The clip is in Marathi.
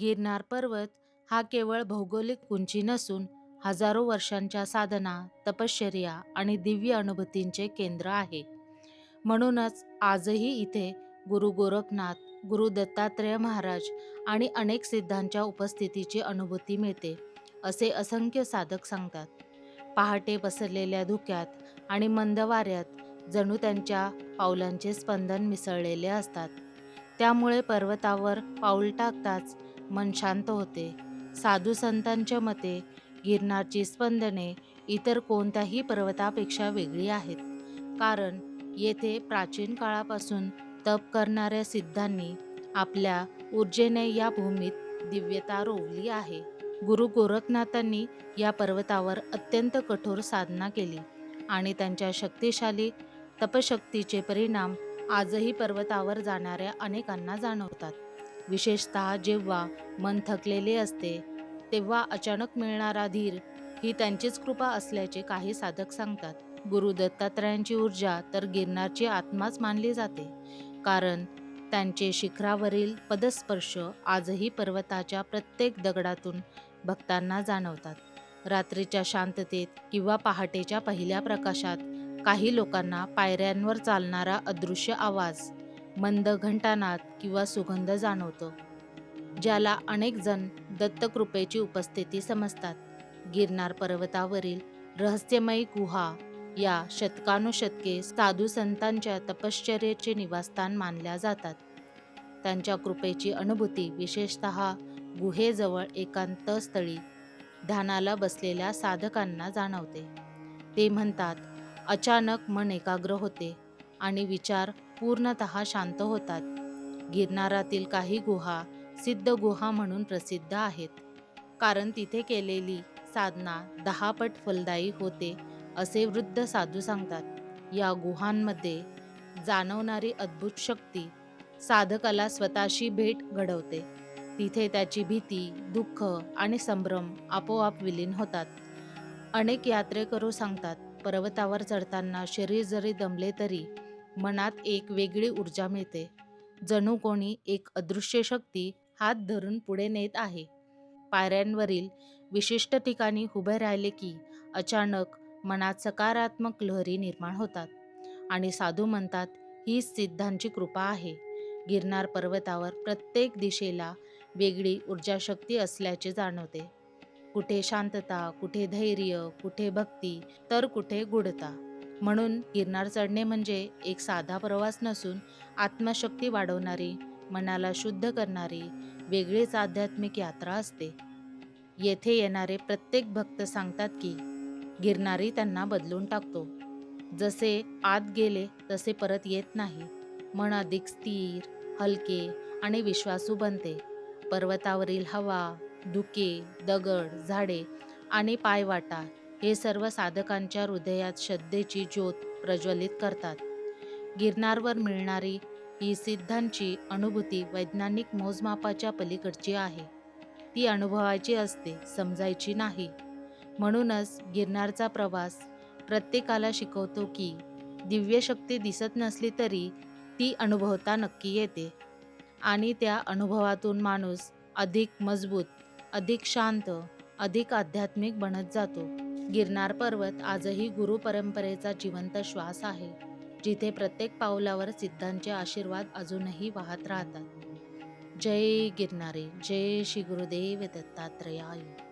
गिरनार पर्वत हा केवळ भौगोलिक उंची नसून हजारो वर्षांच्या साधना तपश्चर्या आणि दिव्य अनुभूतींचे केंद्र आहे. म्हणूनच आजही इथे गुरु गोरखनाथ गुरु दत्तात्रेय महाराज आणि अनेक सिद्धांच्या उपस्थितीची अनुभूती मिळते असे असंख्य साधक सांगतात. पहाटे पसरलेल्या धुक्यात आणि मंद वाऱ्यात जणू त्यांच्या पावलांचे स्पंदन मिसळलेले असतात. त्यामुळे पर्वतावर पाऊल टाकताच मन शांत होते. साधू संतांच्या मते गिरनारची स्पंदने इतर कोणत्याही पर्वतापेक्षा वेगळी आहेत. कारण येथे प्राचीन काळापासून तप करणाऱ्या सिद्धांनी आपल्या ऊर्जेने या भूमीत दिव्यता रोवली आहे. गुरु गोरखनाथांनी या पर्वतावर अत्यंत कठोर साधना केली आणि त्यांच्या शक्तिशाली तपशक्तीचे परिणाम आजही पर्वतावर जाणाऱ्या अनेकांना जाणवतात. विशेषतः जेव्हा मन थकलेले असते तेव्हा अचानक मिळणारा धीर ही त्यांचीच कृपा असल्याचे काही साधक सांगतात. गुरु दत्तात्रयांची ऊर्जा तर गिरनारची आत्माच मानली जाते कारण त्यांचे शिखरावरील पदस्पर्श आजही पर्वताच्या प्रत्येक दगडातून भक्तांना जाणवतात. रात्रीच्या शांततेत किंवा पहाटेच्या पहिल्या प्रकाशात काही लोकांना पायऱ्यांवर चालणारा अदृश्य आवाज मंद घंटानाद किंवा सुगंध जाणवतो ज्याला अनेक जण दत्तकृपेची उपस्थिती समजतात. गिरनार पर्वतावरील रहस्यमयी गुहा या शतकानुशतके साधू संतांच्या तपश्चर्येचे निवासस्थान मानल्या जातात. त्यांच्या कृपेची अनुभूती विशेषत गुहेजवळ एकांत स्थळी ध्यानाला बसलेल्या साधकांना जाणवते. ते म्हणतात अचानक मन एकाग्र होते आणि विचार पूर्णत शांत होतात. गिरनारातील काही गुहा सिद्ध गुहा म्हणून प्रसिद्ध आहेत. कारण तिथे केलेली साधना दहापट फलदायी होते असे वृद्ध साधू सांगतात. या गुहांमध्ये जाणवणारी अद्भुत शक्ती साधकाला स्वतःशी भेट घडवते. तिथे त्याची भीती दुःख आणि संभ्रम आपोआप विलीन होतात. अनेक यात्रेकरू सांगतात पर्वतावर चढताना शरीर जरी दमले तरी मनात एक वेगळी ऊर्जा मिळते. जणू कोणी एक अदृश्य शक्ती हात धरून पुढे नेत आहे. पायऱ्यांवरील विशिष्ट ठिकाणी उभे राहिले की अचानक मनात सकारात्मक लहरी निर्माण होतात आणि साधू म्हणतात हीच सिद्धांची कृपा आहे. गिरनार पर्वतावर प्रत्येक दिशेला वेगळी ऊर्जाशक्ती असल्याचे जाणवते. कुठे शांतता कुठे धैर्य कुठे भक्ती तर कुठे गुढता. म्हणून गिरनार चढणे म्हणजे एक साधा प्रवास नसून आत्मशक्ती वाढवणारी मनाला शुद्ध करणारी वेगळीच आध्यात्मिक यात्रा असते. येथे येणारे प्रत्येक भक्त सांगतात की गिरणारी त्यांना बदलून टाकतो. जसे आत गेले तसे परत येत नाही. मन अधिक स्थिर हलके आणि विश्वासू बनते. पर्वतावरील हवा धुके दगड झाडे आणि पायवाटा हे सर्व साधकांच्या हृदयात श्रद्धेची ज्योत प्रज्वलित करतात. गिरनारवर मिळणारी ही सिद्धांची अनुभूती वैज्ञानिक मोजमापाच्या पलीकडची आहे. ती अनुभवायची असते समजायची नाही. म्हणूनच गिरनारचा प्रवास प्रत्येकाला शिकवतो की दिव्य शक्ती दिसत नसली तरी ती अनुभवता नक्की येते. आणि त्या अनुभवातून माणूस अधिक मजबूत अधिक शांत अधिक आध्यात्मिक बनत जातो. गिरनार पर्वत आजही गुरु परंपरेचा जिवंत श्वास आहे जिथे प्रत्येक पावलावर सिद्धांचे आशीर्वाद अजूनही वाहत राहतात. जय गिरनारे जय श्री गुरुदेव दत्तात्रयाय.